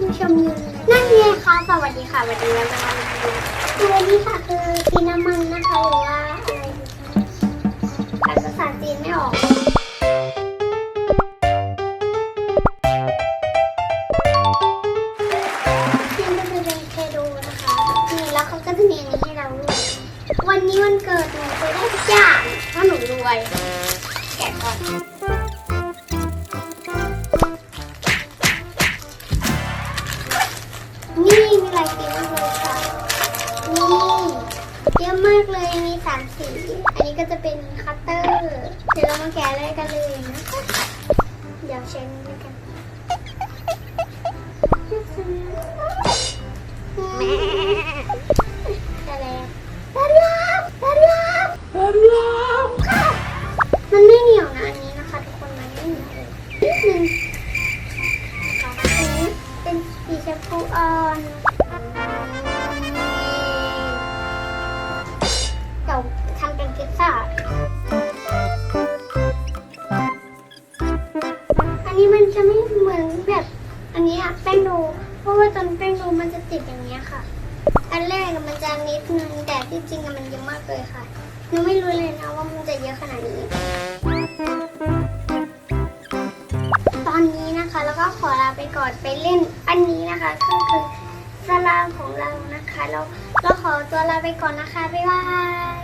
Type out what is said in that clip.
ผู้ชมอยู่นั่นไงค่ะสวัสดีค่ะสวัสดีแล้วนะคะตัวนี้ค่ะคือซีนามันนะคะหรือว่าอะไรอ่านภาษาจีนไม่ออกนี่ก็คือเป็นเคโดนะคะนี่แล้วเขาก็จะมีอันนี้ให้เราด้วยวันนี้วันเกิดหนูจะได้ทุกอย่างเพราะหนูรวยแกะก่อนายสีมากเลยค่ะ นี่เยอะมากเลย มีสามสี อันนี้ก็จะเป็นคัตเตอร์ เดี๋ยวเรามาแกะเลยกันเลยนะคะ เดี๋ยวเช็คด้วยกันแม่อะไรอะตาลาบตาลาบตาลาบค่ะมันไม่เหนียวนะอันนี้นะคะทุกคนมันไม่เหนียวเลยนิดนึงนะคะเป็นสีชมพูอ่อน จะไม่เหมือนแบบอันนี้อะแป้งโดเพราะว่าตอนแป้งโดมันจะติดอย่างนี้ยค่ะ อันแรกมันจะนิดนึงแต่ที่จริงมันเยอะมากเลยค่ะหนูไม่รู้เลยนะว่ามันจะเยอะขนาดนี้ ตอนนี้นะคะแล้วก็ขอลาไปก่อนไปเล่นอันนี้นะคะก็คือสลามของเรานะคะ เราเราขอตัวลาไปก่อนนะคะบ๊ายบาย